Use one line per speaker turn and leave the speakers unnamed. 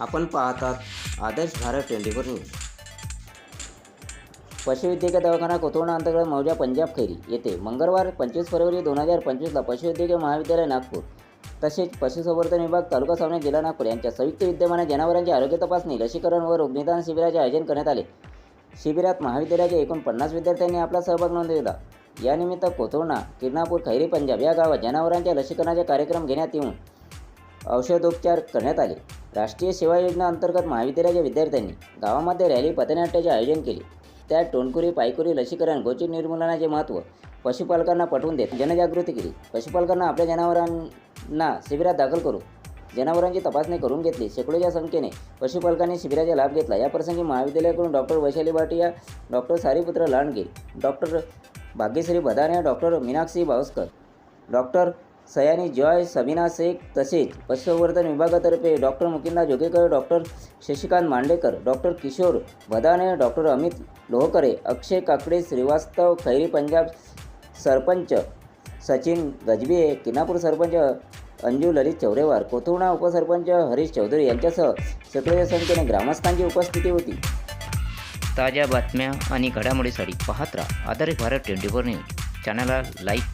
आपण पाहतात Adarsh Bharat twenty four news पशुवैद्यकीय दवाखाना कोथोणा अंतर्गत मौजा पंजाब खैरी येथे मंगळवार पंचवीस फरवरी दोन हजार पंचवीसला पशुवैद्यकीय महाविद्यालय नागपूर तसेच पशुसंवर्धन विभाग तालुका सामने जिल्हा नागपूर यांच्या संयुक्त विद्यमाने जनावरांची आरोग्य तपासणी लसीकरण व रोगनिदान शिबिराचे आयोजन करण्यात आले. शिबिरात महाविद्यालयाच्या एकूण पन्नास विद्यार्थ्यांनी आपला सहभाग नोंदविला. यानिमित्त कोथरूडा किरणापूर खैरी पंजाब या गावात जनावरांच्या लसीकरणाचे कार्यक्रम घेण्यात येऊन औषधोपचार करण्यात आले. राष्ट्रीय सेवा योजना अंतर्गत महाविद्यालयाच्या विद्यार्थ्यांनी गावामध्ये रॅली पथनाट्याचे आयोजन केले. त्यात टोणकुरी पायकुरी लसीकरण गोचित निर्मूलनाचे महत्त्व पशुपालकांना पटवून देत जनजागृती केली. पशुपालकांना आपल्या जनावरांना शिबिरात दाखल करून जनावरांची तपासणी करून घेतली. शेकडोच्या संख्येने पशुपालकांनी शिबिराचा लाभ घेतला. याप्रसंगी महाविद्यालयाकडून doctor Vaishali Bhatia doctor Sariputra Landge doctor Bhagyashree Bhadane doctor Meenakshi Bhavaskar doctor Sayani Joy Sabina Shaikh तसेच पशुसंवर्धन विभागातर्फे doctor Mukinda Jogekar doctor Shashikant Mandekar doctor Kishore Bhadane doctor Amit Lohkare Akshay Kakade Shrivastav Khairi Punjab sarpanch Sachin Gajbiye Kinapur sarpanch Anju Lalit Chourewar Kothuna उपसरपंच हरीश चौधरी यांच्यासह सक्रिय संख्येने ग्रामस्थांची उपस्थिती होती.
ताज्या बातम्या आणि घडामोडीसाठी पाहत राहा आधारित भारत ट्वेंटी फोर न्यूज. चॅनलला लाईक